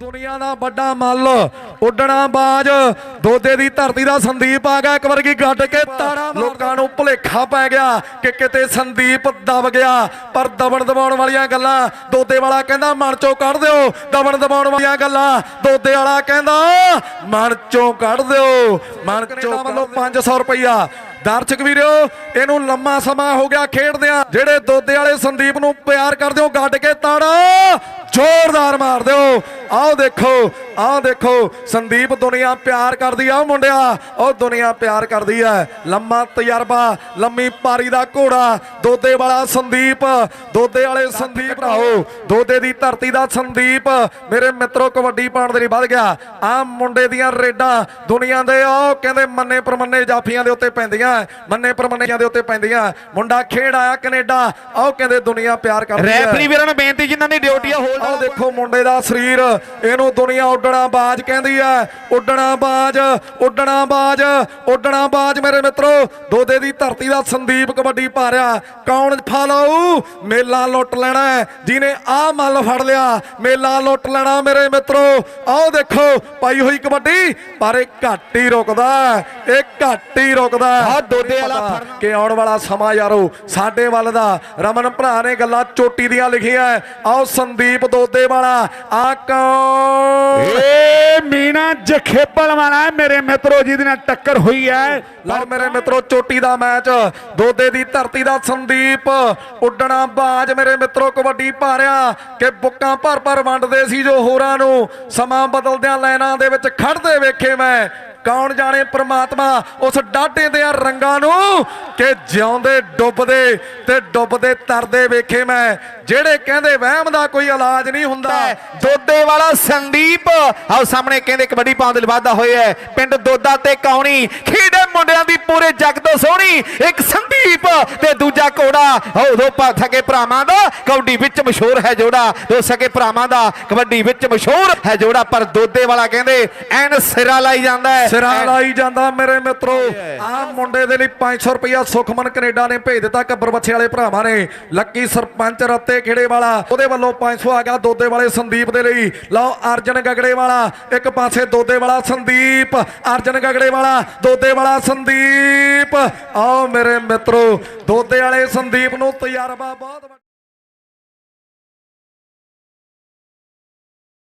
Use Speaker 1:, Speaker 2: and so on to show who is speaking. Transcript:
Speaker 1: ਦੁਨੀਆ ਦਾ ਵੱਡਾ ਮੱਲ ਉੱਡਣਾ ਬਾਜ ਦੋਦੇ ਦੀ ਧਰਤੀ ਦਾ ਸੰਦੀਪ ਆ ਗਿਆ ਇੱਕ ਵਰਗੀ ਗੱਡ ਕੇ ਤਾੜਾ ਲੋਕਾਂ ਨੂੰ ਭੁਲੇਖਾ ਪੈ ਗਿਆ ਕਿ ਕਿਤੇ ਸੰਦੀਪ ਦਬ ਗਿਆ। ਪਰ ਦਬਣ ਦਬਾਉਣ ਵਾਲੀਆਂ ਗੱਲਾਂ ਦੋਦੇ ਵਾਲਾ ਕਹਿੰਦਾ ਮਨ ਚੋਂ ਕੱਢ ਦਿਓ। ਦਬਣ ਦਬਾਉਣ ਵਾਲੀਆਂ ਗੱਲਾਂ ਦੋਦੇ ਵਾਲਾ ਕਹਿੰਦਾ ਮਨ ਚੋਂ ਕੱਢ ਦਿਓ। ਮਨ ਚੋਂ ਵੱਲੋਂ 500 ਰੁਪਈਆ। ਦਰਸ਼ਕ ਵੀਰੋ ਇਹਨੂੰ ਲੰਮਾ ਸਮਾਂ ਹੋ ਗਿਆ ਖੇਡਦਿਆਂ। ਜਿਹੜੇ ਦੋਦੇ ਵਾਲੇ ਸੰਦੀਪ ਨੂੰ ਪਿਆਰ ਕਰਦੇ ਹੋ ਗੱਡ ਕੇ ਤਾੜਾ ਜ਼ੋਰਦਾਰ ਮਾਰ ਦਿਓ। ਆਓ ਦੇਖੋ ਆਓ ਦੇਖੋ ਸੰਦੀਪ ਦੁਨੀਆ ਪਿਆਰ ਕਰਦੀ ਆ ਉਹ ਮੁੰਡਿਆ ਉਹ ਦੁਨੀਆ ਪਿਆਰ ਕਰਦੀ ਆ। ਲੰਮਾ ਤਜਰਬਾ ਲੰਮੀ ਪਾਰੀ ਦਾ ਘੋੜਾ ਦੋਦੇ ਵਾਲਾ ਸੰਦੀਪ ਦੋਦੇ ਵਾਲੇ ਸੰਦੀਪ ਭਰਾਓ ਦੋਦੇ ਦੀ ਧਰਤੀ ਦਾ ਸੰਦੀਪ। ਮੇਰੇ ਮਿੱਤਰੋ ਕਬੱਡੀ ਪਾਉਣ ਦੇ ਲਈ ਵੱਧ ਗਿਆ। ਆ ਮੁੰਡੇ ਦੀਆਂ ਰੇਡਾਂ ਦੁਨੀਆ ਦੇ ਉਹ ਕਹਿੰਦੇ ਮੰਨੇ ਪਰਮੰਨੇ ਜਾਫੀਆਂ ਦੇ ਉੱਤੇ ਪੈਂਦੀਆਂ ਮੰਨੇ ਪਰਮੰਨਿਆਂ ਦੇ ਉੱਤੇ ਪੈਂਦੀਆਂ। ਮੁੰਡਾ ਖੇਡ ਆਇਆ ਕੈਨੇਡਾ ਆਓ ਕਹਿੰਦੇ ਦੁਨੀਆ ਪਿਆਰ ਕਰਦੀ ਹੈ
Speaker 2: ਰੈਫਰੀ ਵੀਰਾਂ ਨੂੰ ਬੇਨਤੀ ਜਿਨ੍ਹਾਂ ਦੀ ਡਿਊਟੀ ਆ ਹੋਲਡ
Speaker 1: ਆਹ ਦੇਖੋ ਮੁੰਡੇ ਦਾ ਸਰੀਰ ਇਹਨੂੰ ਦੁਨੀਆ ਉੱਡਣਾ ਬਾਜ ਕਹਿੰਦੀ ਐ ਉੱਡਣਾ ਬਾਜ ਉੱਡਣਾ ਬਾਜ ਉੱਡਣਾ ਬਾਜ ਮੇਰੇ ਮਿੱਤਰੋ ਦੋਦੇ ਦੀ ਧਰਤੀ ਦਾ ਸੰਦੀਪ ਕਬੱਡੀ ਪਾ ਰਿਹਾ ਕੌਣ ਫਾਲੋ ਮੇਲਾ ਲੁੱਟ ਲੈਣਾ ਹੈ। ਜਿਹਨੇ ਆ ਮੱਲ ਫੜ ਲਿਆ ਮੇਲਾ ਲੁੱਟ ਲੈਣਾ ਮੇਰੇ ਮਿੱਤਰੋ ਆਓ ਦੇਖੋ ਪਾਈ ਹੋਈ ਕਬੱਡੀ ਪਰ ਇਹ ਘੱਟ ਹੀ ਰੁਕਦਾ ਹੈ। ਇਹ ਘੱਟ ਹੀ ਰੁਕਦਾ ਹੈ।
Speaker 2: ਆਹ ਦੋਦੇ ਵਾਲਾ।
Speaker 1: ਕਿ ਆਉਣ ਵਾਲਾ ਸਮਾਂ ਯਾਰੋ ਸਾਡੇ ਵੱਲ ਦਾ ਰਮਨ ਭਰਾ ਨੇ ਗੱਲਾਂ ਚੋਟੀ ਦੀਆਂ ਲਿਖੀਆਂ ਹੈ। ਆਓ ਸੰਦੀਪ ਦੋਦੇ ਵਾਲਾ ਆ ਕੌਣ
Speaker 2: ਏ ਮੀਨਾ ਜਖੇਪਲ ਵਾਲਾ ਮੇਰੇ ਮਿੱਤਰੋ ਜਿਹਦੇ ਨਾਲ ਟੱਕਰ ਹੋਈ ਹੈ।
Speaker 1: ਲਓ ਮੇਰੇ ਮਿੱਤਰੋ ਚੋਟੀ ਦਾ ਮੈਚ ਦੋਦੇ ਦੀ ਧਰਤੀ ਦਾ ਸੰਦੀਪ ਉੱਡਣਾ ਬਾਜ ਮੇਰੇ ਮਿੱਤਰੋ ਕਬੱਡੀ ਰਿਹਾ ਕਿ ਬੁੱਕਾਂ ਭਰ ਭਰ ਵੰਡਦੇ ਸੀ ਜੋ ਹੋਰਾਂ ਨੂੰ। ਸਮਾਂ ਬਦਲਦਿਆਂ ਲਾਈਨਾਂ ਦੇ ਵਿੱਚ ਖੜਦੇ ਵੇਖੇ ਮੈਂ। ਕੌਣ ਜਾਣੇ ਪ੍ਰਮਾਤਮਾ ਉਸ ਡਾਢੇ ਦੇ ਰੰਗਾਂ ਨੂੰ ਕਿ ਜਿਉਂਦੇ ਡੁੱਬਦੇ ਤੇ ਡੁੱਬਦੇ ਤਰਦੇ ਵੇਖੇ ਮੈਂ। ਜਿਹੜੇ ਕਹਿੰਦੇ ਵਹਿਮ ਦਾ ਕੋਈ ਇਲਾਜ ਨਹੀਂ ਹੁੰਦਾ
Speaker 2: ਦੋਦੇ ਵਾਲਾ ਸੰਦੀਪ ਆਓ ਸਾਹਮਣੇ ਕਹਿੰਦੇ ਕਬੱਡੀ ਪਾਉਣ ਦੇ ਲਈ ਵਾਧਾ ਹੋਇਆ ਹੈ। ਪਿੰਡ ਦੋਦਾ ਤੇ ਕੌਣੀ ਖੇਡੇ ਮੁੰਡਿਆਂ ਦੀ ਪੂਰੇ ਜੱਗ ਤੋਂ ਸੋਹਣੀ ਇੱਕ ਸੰਦੀਪ ਤੇ ਦੂਜਾ ਕੋੜਾ ਆਓ ਦੋ ਸਕੇ ਭਰਾਵਾਂ ਦਾ ਕਬੱਡੀ ਵਿੱਚ ਮਸ਼ਹੂਰ ਹੈ ਜੋੜਾ। ਦੋ ਸਕੇ ਭਰਾਵਾਂ ਦਾ ਕਬੱਡੀ ਵਿੱਚ ਮਸ਼ਹੂਰ ਹੈ ਜੋੜਾ ਪਰ ਦੋਦੇ ਵਾਲਾ ਕਹਿੰਦੇ ਐਨ ਸਿਰਾ ਲਾਈ ਜਾਂਦਾ ਹੈ।
Speaker 1: ਸਿਰਾਂ ਲਾਈ ਜਾਂਦਾ ਮੇਰੇ ਮਿੱਤਰੋ। ਆ ਮੁੰਡੇ ਦੇ ਲਈ 500 ਰੁਪਇਆ ਸੁਖਮਨ ਕੈਨੇਡਾ ਨੇ ਭੇਜ ਦਿੱਤਾ ਕੱਬਰ ਬੱਛੇ ਵਾਲੇ ਭਰਾਵਾਂ ਨੇ। ਲੱਕੀ ਸਰਪੰਚ ਰੱਤੇ ਖੇੜੇ ਵਾਲਾ ਉਹਦੇ ਵੱਲੋਂ 500 ਆ ਗਿਆ ਦੋਦੇ ਵਾਲੇ ਸੰਦੀਪ ਦੇ ਲਈ। ਲਓ ਅਰਜਨ ਗਗੜੇ ਵਾਲਾ ਇੱਕ ਪਾਸੇ ਦੋਦੇ ਵਾਲਾ ਸੰਦੀਪ ਅਰਜਨ ਗਗੜੇ ਵਾਲਾ ਦੋਦੇ ਵਾਲਾ ਸੰਦੀਪ। ਆਓ ਮੇਰੇ ਮਿੱਤਰੋ ਦੋਦੇ ਵਾਲੇ ਸੰਦੀਪ ਨੂੰ ਤਜਰਬਾ ਬਹੁਤ